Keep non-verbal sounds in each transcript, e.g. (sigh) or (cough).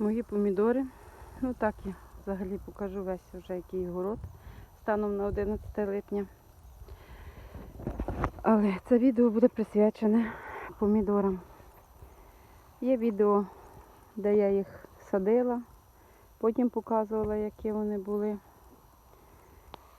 Мої помідори. Ну так я взагалі покажу весь вже який город станом на 11 липня. Але це відео буде присвячене помідорам. Є відео, де я їх садила, потім показувала, які вони були.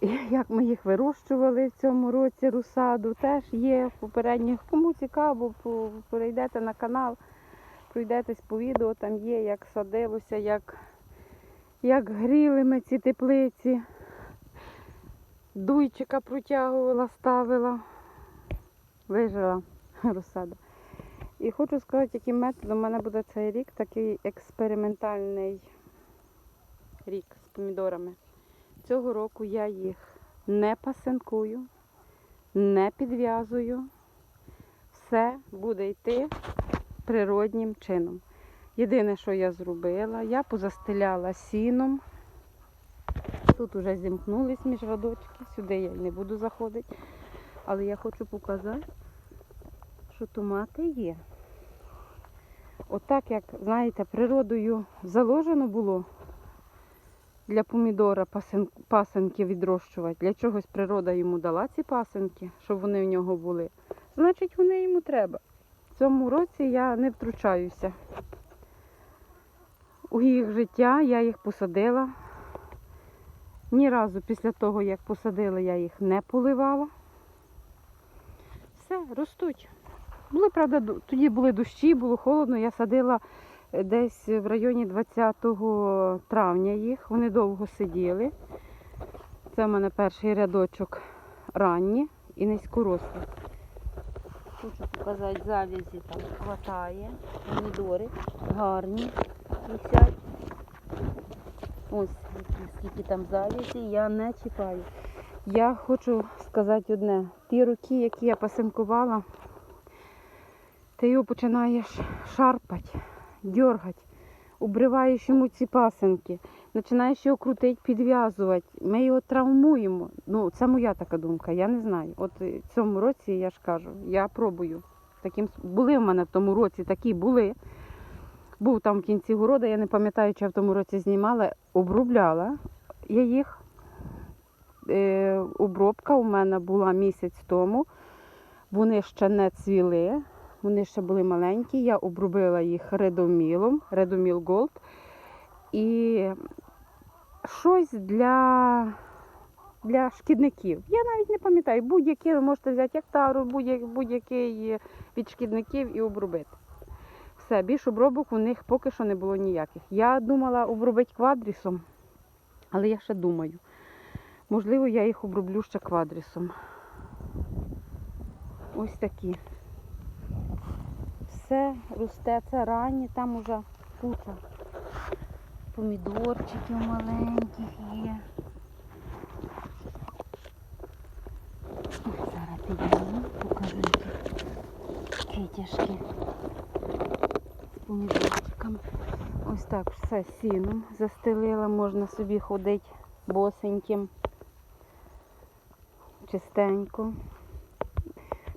І (laughs) як ми їх вирощували в цьому році русаду, теж є в попередніх. Кому цікаво, перейдете на канал, пройдетесь по відео, там є, як садилося, як, як гріли ми ці теплиці. Дуйчика протягувала, ставила. Вижила (laughs) розсада. І хочу сказати, яким методом у мене буде цей рік, такий експериментальний рік з помідорами. Цього року я їх не пасинкую, не підв'язую. Все буде йти природнім чином. Єдине, що я зробила, я позастеляла сіном. Тут вже зімкнулись між радочки, сюди я не буду заходити. Але я хочу показати, що томати є. Отак, як, знаєте, природою заложено було для помідора пасинки відрощувати. Для чогось природа йому дала ці пасинки, щоб вони в нього були. Значить, вони йому треба. Цьому році я не втручаюся. У їх життя я їх посадила. Ні разу після того, як посадила, я їх не поливала. Все, ростуть. Були, правда, тоді були дощі, було холодно. Я садила е, десь в районі 20 травня їх. Вони довго сиділи. Це в мене перший рядочок ранні і низькорослі. Хочу показати завязі там хватає. Помідори гарні висять. Ось скільки там завязі, я не чіпаю. Я хочу сказати одне. Ті роки, які я пасинкувала, ти його починаєш шарпати, дергати, обриваєш йому ці пасинки, починаєш його крутити, підв'язувати. Ми його травмуємо. Ну, це моя така думка, я не знаю. От в цьому році я ж кажу, я пробую. Таким, були в мене в тому році такі були. Був там в кінці города, я не пам'ятаю, чи я в тому році знімала, обробляла я їх. Е, обробка у мене була місяць тому. Вони ще не цвіли, вони ще були маленькі. Я обробила їх редомілом, редоміл Голд. І щось для, для шкідників. Я навіть не пам'ятаю, будь-який ви можете взяти як тару, будь-який від шкідників і обробити. Все, більш обробок у них поки що не було ніяких. Я думала обробити квадрісом, але я ще думаю. Можливо, я їх оброблю ще квадрісом. Ось такі. Все росте, це ранні, там уже куча помідорчиків маленьких є. Зараз підійду, покажу які з помідорчиками. Ось так все сіном застелила, можна собі ходити босеньким, чистенько.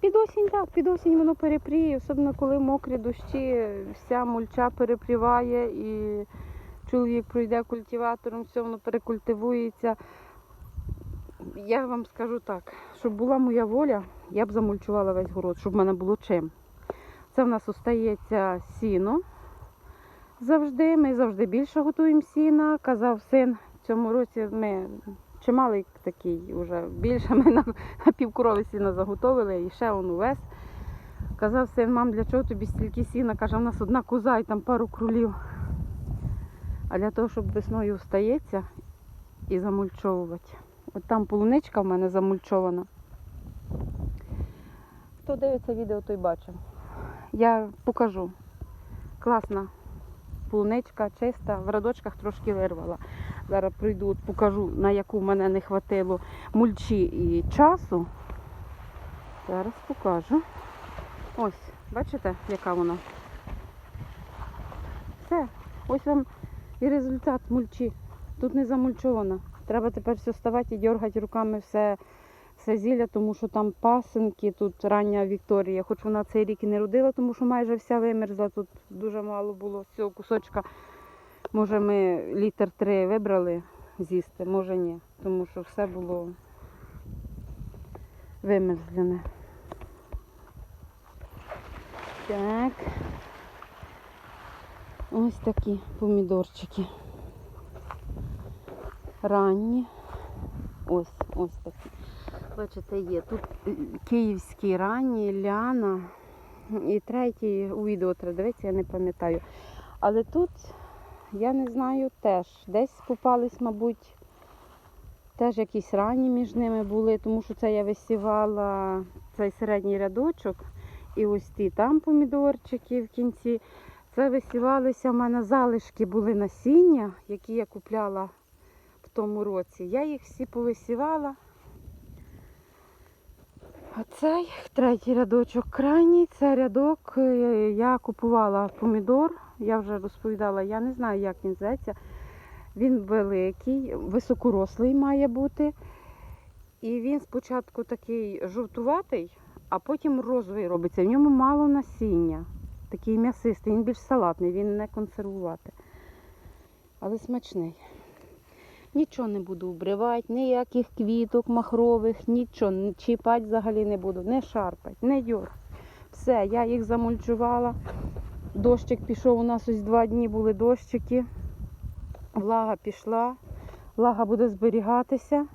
Під осінь так, під осінь воно перепріє, особливо коли мокрі дощі, вся мульча перепріває і чоловік пройде культиватором, все воно перекультивується. Я вам скажу так, щоб була моя воля, я б замульчувала весь город, щоб в мене було чим. Це в нас остається сіно. Завжди, ми завжди більше готуємо сіна. Казав син, в цьому році ми чималий такий вже більше ми на, на півкорови сіна заготовили і ще он увесь. Казав син, мам, для чого тобі стільки сіна? Каже, у нас одна коза і там пару кролів. А для того, щоб весною встається і замульчовувати. От там полуничка в мене замульчована. Хто дивиться відео, той бачив. Я покажу. Класна полуничка, чиста, в радочках трошки вирвала. Зараз прийду, от покажу, на яку в мене не хватило мульчі і часу. Зараз покажу. Ось, бачите, яка вона? Все, ось вам і результат мульчі. Тут не замульчована. Треба тепер все ставати і дергати руками все, все зілля, тому що там пасинки, тут рання Вікторія, хоч вона цей рік і не родила, тому що майже вся вимерзла, тут дуже мало було з цього кусочка. Може, ми літр три вибрали з'їсти, може ні. Тому що все було вимерзлене. Так. Ось такі помідорчики. Ранні. Ось, ось такі. Бачите, є. Тут е, київські ранні, ляна. І третій у відео дивитися, я не пам'ятаю. Але тут, я не знаю, теж десь попались, мабуть, теж якісь ранні між ними були, тому що це я висівала цей середній рядочок. І ось ті там помідорчики в кінці. Це висівалися, в мене залишки були насіння, які я купляла в тому році. Я їх всі повисівала. А цей третій рядочок крайній, це рядок. е, Я купувала помідор. Я вже розповідала, я не знаю, як він зветься. Він великий, високорослий має бути. І він спочатку такий жовтуватий, а потім розовий робиться. В ньому мало насіння. Такий м'ясистий, він більш салатний, він не консервувати. Але смачний. Нічого не буду вбривати, ніяких квіток махрових, нічого, чіпати взагалі не буду, не шарпати, не дьор. Все, я їх замульчувала. Дощик пішов, у нас ось два дні були дощики. Влага пішла, влага буде зберігатися.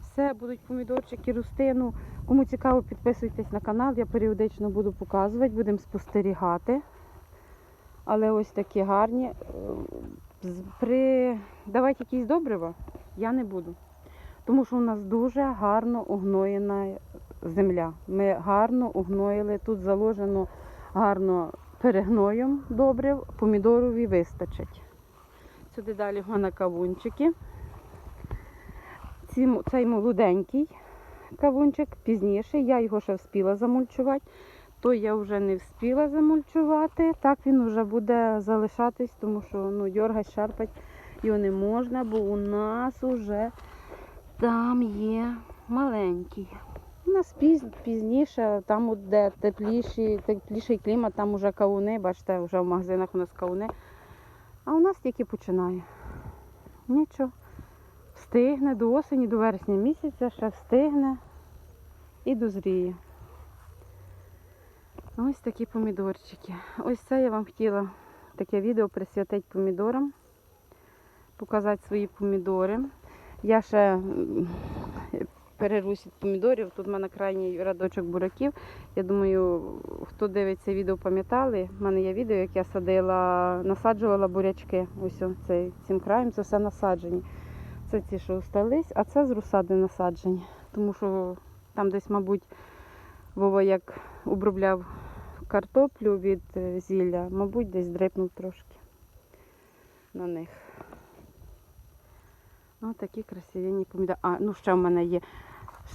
Все, будуть помідорчики рости. Кому цікаво, підписуйтесь на канал, я періодично буду показувати, будемо спостерігати. Але ось такі гарні. Е, При... Давайте якісь добрива я не буду. Тому що у нас дуже гарно угноєна земля. Ми гарно угноїли, тут заложено гарно перегноєм добрив, помідорові вистачить. Сюди далі в мене кавунчики. Ці, м- цей молоденький кавунчик пізніше, я його ще вспіла замульчувати. Той я вже не вспіла замульчувати. Так він вже буде залишатись, тому що ну, дьоргать, шарпать його не можна, бо у нас уже там є маленький. У нас піз, пізніше, там, де тепліший, тепліший клімат, там уже кавуни, бачите, вже в магазинах у нас кавуни. А у нас тільки починає. Нічого. Встигне до осені, до вересня місяця, ще встигне і дозріє. Ось такі помідорчики. Ось це я вам хотіла таке відео присвятити помідорам, показати свої помідори. Я ще м, від помідорів. Тут в мене крайній рядочок бураків. Я думаю, хто дивиться відео, пам'ятали. У мене є відео, як я садила, насаджувала бурячки. Ось цим краєм це все насаджені. Це ті, що остались, а це з розсади насаджені. Тому що там десь, мабуть, Вова як обробляв картоплю від е, зілля, мабуть, десь дрипнув трошки на них. Ось такі красиві помідори. А, ну ще в мене є.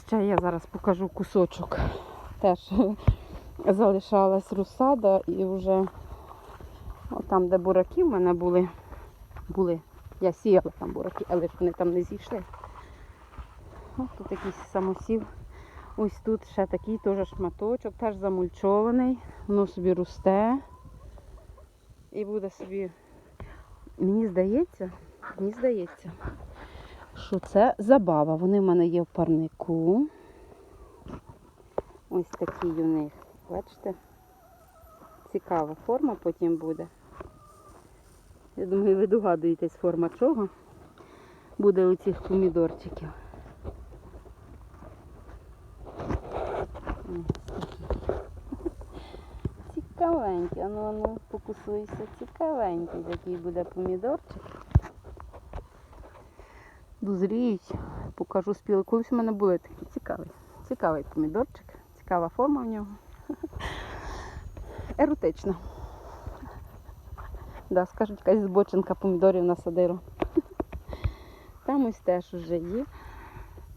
Ще я зараз покажу кусочок. Теж (laughs) залишалась розсада і вже там, де бураки в мене були, були. Я сіяла там бураки, але ж вони там не зійшли. Ось тут якийсь самосів. Ось тут ще такий теж шматочок, теж замульчований, воно собі росте. І буде собі. Мені здається, мені здається, що це забава. Вони в мене є в парнику. Ось такий у них. Бачите? Цікава форма потім буде. Я думаю, ви догадуєтесь форма чого буде у цих помідорчиків. Цікавенький, ану, ану, покусуйся, цікавенький такий буде помідорчик. Дозріють, покажу спіли. Колись у мене були такі цікавий. Цікавий помідорчик, цікава форма в нього. (laughs) Еротична. Да, скажуть, якась збочинка помідорів на садиру. Там ось теж вже є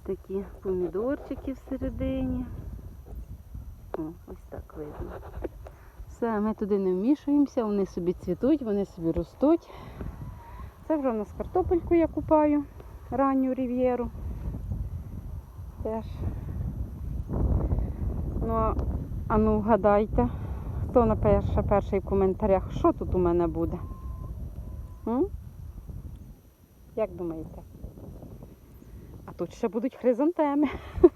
такі помідорчики всередині. О, ось так видно. Все, ми туди не вмішуємося, вони собі цвітуть, вони собі ростуть. Це вже у нас картопельку я купаю, ранню рів'єру. Теж. Ну, а ну вгадайте, хто напише перший в коментарях, що тут у мене буде. М? Як думаєте? А тут ще будуть хризантеми. (laughs)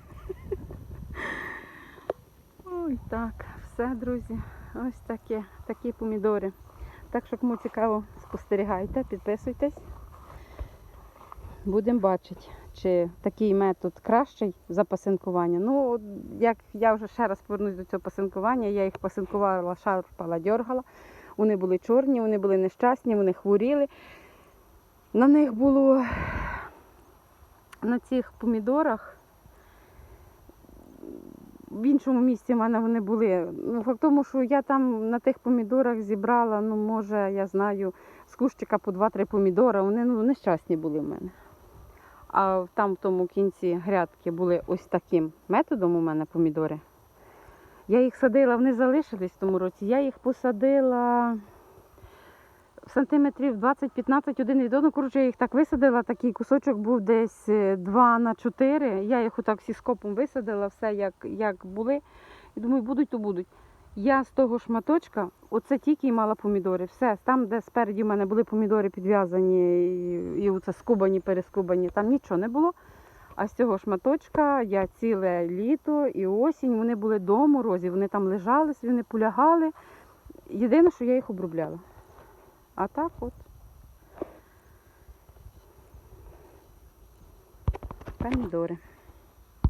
Ой, так, все, друзі. Ось таке, такі помідори. Так що кому цікаво, спостерігайте, підписуйтесь. Будемо бачити, чи такий метод кращий за пасинкування. Ну, як я вже ще раз повернусь до цього пасинкування, я їх пасинкувала, шарпала, дьоргала. Вони були чорні, вони були нещасні, вони хворіли. На них було на цих помідорах. В іншому місці в мене вони були. Ну, факт тому, що я там на тих помідорах зібрала, ну, може, я знаю, з кущика по 2-3 помідора. Вони ну, нещасні були в мене. А там в тому кінці грядки були ось таким методом у мене помідори. Я їх садила, вони залишились в тому році. Я їх посадила сантиметрів 20-15 один від одного. Коротше, я їх так висадила, такий кусочок був десь 2 на 4. Я їх отак всі скопом висадила, все як, як були. І думаю, будуть, то будуть. Я з того шматочка, оце тільки й мала помідори. Все, там, де спереді в мене були помідори підв'язані і, і оце скубані, перескубані, там нічого не було. А з цього шматочка я ціле літо і осінь, вони були до морозів, вони там лежали, собі не полягали. Єдине, що я їх обробляла. А так от. Помідори.